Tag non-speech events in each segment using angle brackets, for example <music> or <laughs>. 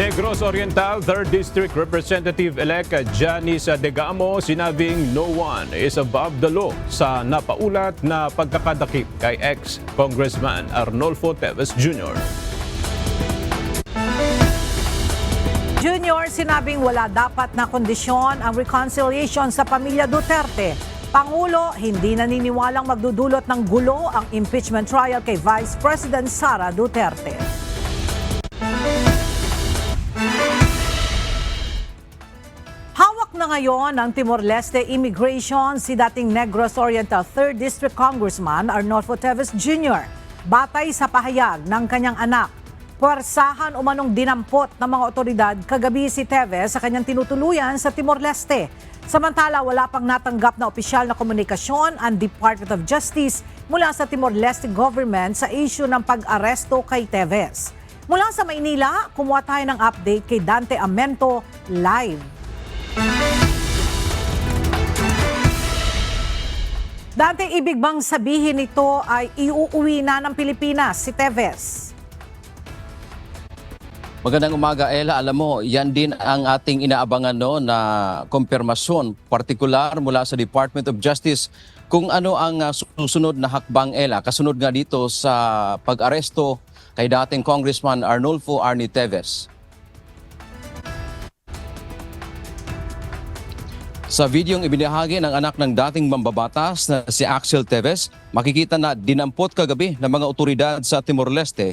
Negros Oriental 3rd District Representative-elect Janice Degamo sinabing no one is above the law sa napaulat na pagkakadakip kay ex-Congressman Arnolfo Teves Jr. Junior, sinabing wala dapat na kondisyon ang reconciliation sa pamilya Duterte. Pangulo, hindi naniniwalang magdudulot ng gulo ang impeachment trial kay Vice President Sara Duterte. Hawak na ngayon ng Timor-Leste Immigration si dating Negros Oriental 3rd District Congressman Arnolfo Teves Jr. Batay sa pahayag ng kanyang anak, puwersahan umanong dinampot ng mga otoridad kagabi si Teves sa kanyang tinutuluyan sa Timor-Leste. Samantala, wala pang natanggap na opisyal na komunikasyon ang Department of Justice mula sa Timor-Leste government sa issue ng pag-aresto kay Teves. Mula sa Maynila, kumuha tayo ng update kay Dante Amento live. Dante, ibig bang sabihin nito ay iuuwi na ng Pilipinas si Teves? Magandang umaga, Ella. Alam mo, yan din ang ating inaabangan no, na kompirmasyon, partikular mula sa Department of Justice kung ano ang uh, susunod na hakbang, Ella. Kasunod nga dito sa pag-aresto kay dating Congressman Arnulfo Arnie Teves. Sa videong ibinahagi ng anak ng dating mambabatas na si Axel Teves, makikita na dinampot kagabi ng mga otoridad sa Timor-Leste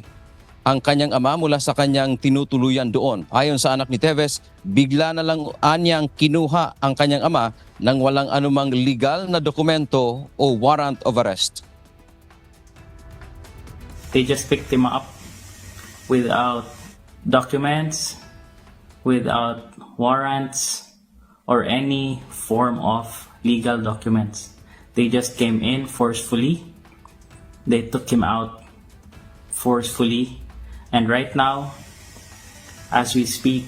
ang kanyang ama mula sa kanyang tinutuluyan doon. Ayon sa anak ni Teves, bigla na lang anyang kinuha ang kanyang ama nang walang anumang legal na dokumento o warrant of arrest. they just picked him up without documents, without warrants, or any form of legal documents. They just came in forcefully. They took him out forcefully. And right now, as we speak,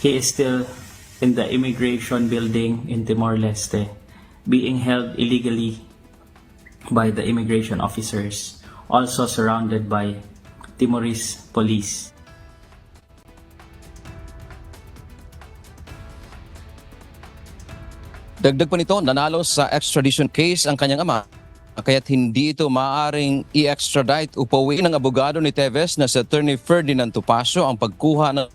he is still in the immigration building in Timor Leste, being held illegally by the immigration officers, also surrounded by Timorese police. Dagdag pa nito, nanalo sa extradition case ang kanyang ama kaya't hindi ito maaaring i-extradite o pauwi ng abogado ni Teves na si Attorney Ferdinand Topacio ang pagkuha ng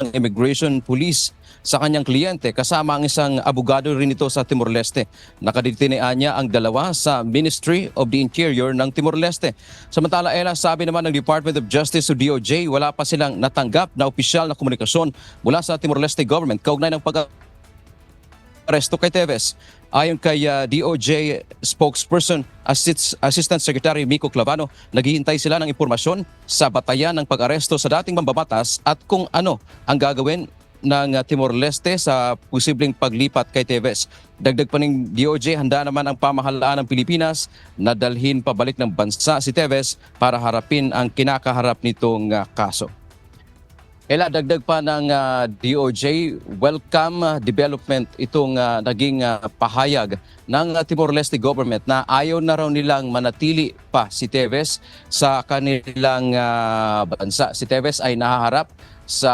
ng immigration police sa kanyang kliyente kasama ang isang abogado rin ito sa Timor-Leste. Nakadetinean niya ang dalawa sa Ministry of the Interior ng Timor-Leste. Samantala, Ella, sabi naman ng Department of Justice o DOJ, wala pa silang natanggap na opisyal na komunikasyon mula sa Timor-Leste government kaugnay ng pag aresto kay Teves. Ayon kay uh, DOJ spokesperson Assist- Assistant Secretary Miko Clavano, naghihintay sila ng impormasyon sa batayan ng pag-aresto sa dating mambabatas at kung ano ang gagawin ng uh, Timor-Leste sa posibleng paglipat kay Teves. Dagdag pa ng DOJ, handa naman ang pamahalaan ng Pilipinas na dalhin pabalik ng bansa si Teves para harapin ang kinakaharap nitong uh, kaso. Ela, dagdag pa ng ah, DOJ, welcome ah, development itong ah, naging ah, pahayag ng ah, Timor-Leste government na ayaw na raw nilang manatili pa si Teves sa kanilang ah, bansa. Si Teves ay nahaharap sa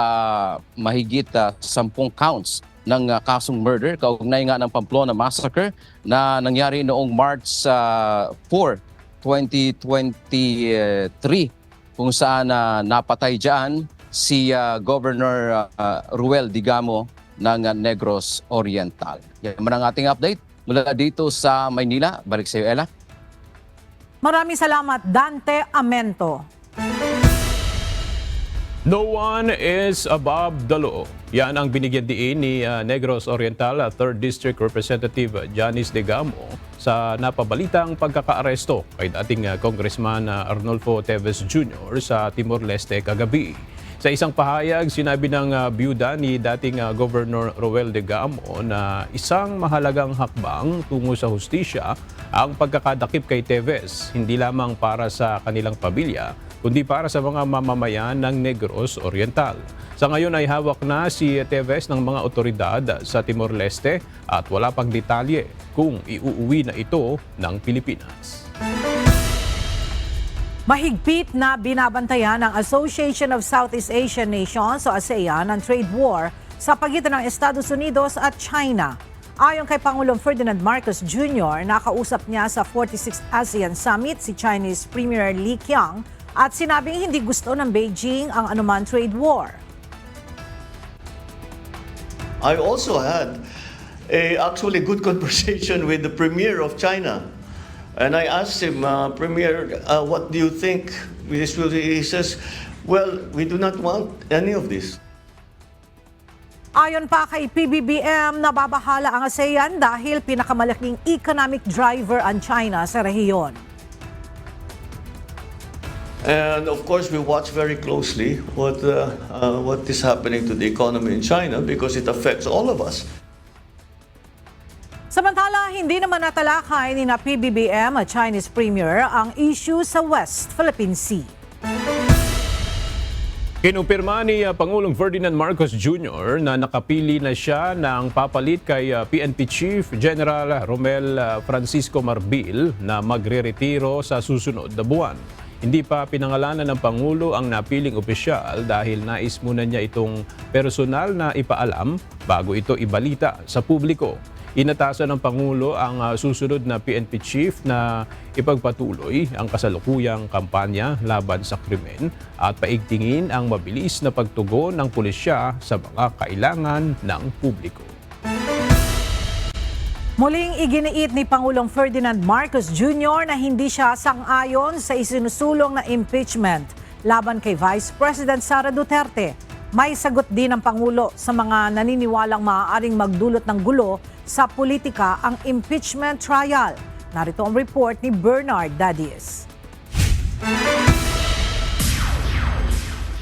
mahigit ah, 10 counts ng ah, kasong murder kaugnay nga ng Pamplona massacre na nangyari noong March ah, 4, 2023 kung saan ah, napatay diyan si ah, Governor ah, Ruel Digamo ng ah, Negros Oriental. Yan man ang ating update mula dito sa Maynila. Balik sa iyo, Ella. Maraming salamat, Dante Amento. No one is above the law. Yan ang binigyan diin ni uh, Negros Oriental uh, 3rd District Representative Janice Degamo sa napabalitang pagkakaaresto kay dating uh, Congressman uh, Arnolfo Teves Jr. sa Timor-Leste kagabi. Sa isang pahayag, sinabi ng uh, byuda ni dating uh, Governor Roel de Gamo na isang mahalagang hakbang tungo sa hustisya ang pagkakadakip kay Teves, hindi lamang para sa kanilang pamilya, kundi para sa mga mamamayan ng Negros Oriental. Sa ngayon ay hawak na si Teves ng mga otoridad sa Timor-Leste at wala pang detalye kung iuuwi na ito ng Pilipinas. Mahigpit na binabantayan ng Association of Southeast Asian Nations o ASEAN ang trade war sa pagitan ng Estados Unidos at China. Ayon kay Pangulong Ferdinand Marcos Jr., nakausap niya sa 46th ASEAN Summit si Chinese Premier Li Qiang at sinabing hindi gusto ng Beijing ang anuman trade war. I also had a actually good <laughs> conversation with the premier of China, and I asked him, uh, Premier, uh, what do you think? This will, he says, well, we do not want any of this. Ayon pa kay PBBM, nababahala ang ASEAN dahil pinakamalaking economic driver ang China sa rehiyon. And of course, we watch very closely what uh, uh, what is happening to the economy in China because it affects all of us. Samantala, hindi naman natalakay ni na PBBM at Chinese Premier ang issue sa West Philippine Sea. Kinumpirma ni uh, Pangulong Ferdinand Marcos Jr. na nakapili na siya ng papalit kay PNP Chief General Romel uh, Francisco Marbil na magre-retiro sa susunod na buwan. Hindi pa pinangalanan ng Pangulo ang napiling opisyal dahil nais muna niya itong personal na ipaalam bago ito ibalita sa publiko. Inatasan ng Pangulo ang uh, susunod na PNP chief na ipagpatuloy ang kasalukuyang kampanya laban sa krimen at paigtingin ang mabilis na pagtugon ng pulisya sa mga kailangan ng publiko. Muling iginiit ni Pangulong Ferdinand Marcos Jr. na hindi siya sang-ayon sa isinusulong na impeachment laban kay Vice President Sara Duterte. May sagot din ng Pangulo sa mga naniniwalang maaaring magdulot ng gulo sa politika ang impeachment trial. Narito ang report ni Bernard Dadies.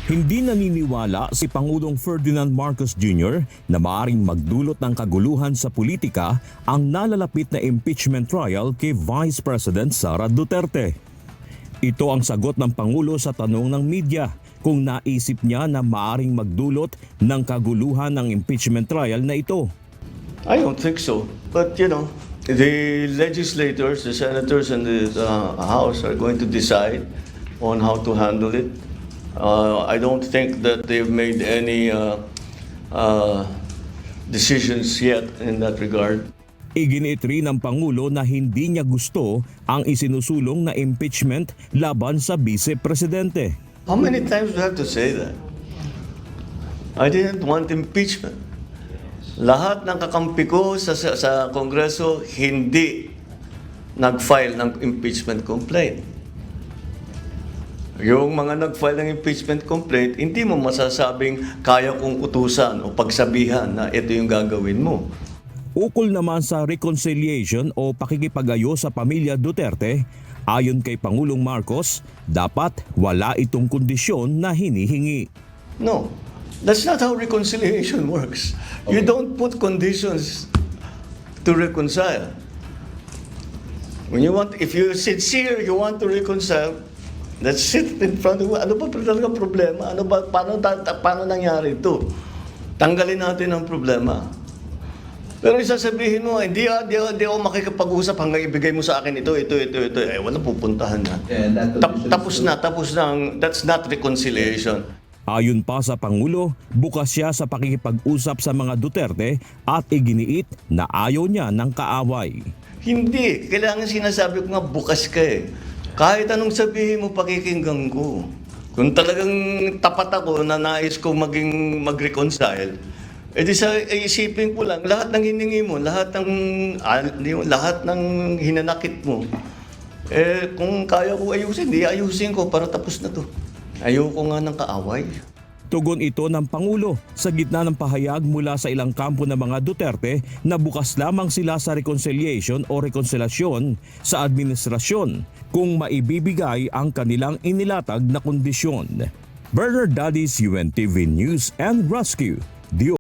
Hindi naniniwala si Pangulong Ferdinand Marcos Jr. na maaring magdulot ng kaguluhan sa politika ang nalalapit na impeachment trial kay Vice President Sara Duterte. Ito ang sagot ng Pangulo sa tanong ng media kung naisip niya na maaring magdulot ng kaguluhan ng impeachment trial na ito. I don't think so. But, you know, the legislators, the senators, and the uh, House are going to decide on how to handle it. Uh, I don't think that they've made any uh, uh, decisions yet in that regard. Iginiit rin ng Pangulo na hindi niya gusto ang isinusulong na impeachment laban sa Vice Presidente. How many times do I have to say that? I didn't want impeachment. Lahat ng kakampi ko sa, sa, sa Kongreso hindi nag-file ng impeachment complaint. Yung mga nag-file ng impeachment complaint, hindi mo masasabing kaya kong utusan o pagsabihan na ito yung gagawin mo. Ukol naman sa reconciliation o pakikipag-ayo sa pamilya Duterte, ayon kay Pangulong Marcos, dapat wala itong kondisyon na hinihingi. No, that's not how reconciliation works. You don't put conditions to reconcile. When you want, if you're sincere, you want to reconcile, let's sit in front of ano ba talaga problema? Ano ba paano paano nangyari ito? Tanggalin natin ang problema. Pero isasabihin mo, hindi, ah, di, di ako makikipag-usap hanggang ibigay mo sa akin ito, ito, ito, ito. Eh, wala pupuntahan na. Tap- tapos na, tapos na. ang- That's not reconciliation. Ayon pa sa Pangulo, bukas siya sa pakikipag-usap sa mga Duterte at iginiit na ayaw niya ng kaaway. Hindi. Kailangan sinasabi ko nga, bukas ka eh. Kahit anong sabihin mo, pakikinggan ko. Kung talagang tapat ako na nais ko maging mag-reconcile, edi sa eh, isipin ko lang, lahat ng hiningi mo, lahat ng, ah, lahat ng hinanakit mo, eh, kung kaya ko ayusin, di ayusin ko para tapos na to. Ayoko nga ng kaaway. Tugon ito ng Pangulo sa gitna ng pahayag mula sa ilang kampo ng mga Duterte na bukas lamang sila sa reconciliation o rekonsilasyon sa administrasyon kung maibibigay ang kanilang inilatag na kondisyon. Bernard Daddy's UNTV News and Rescue. Dio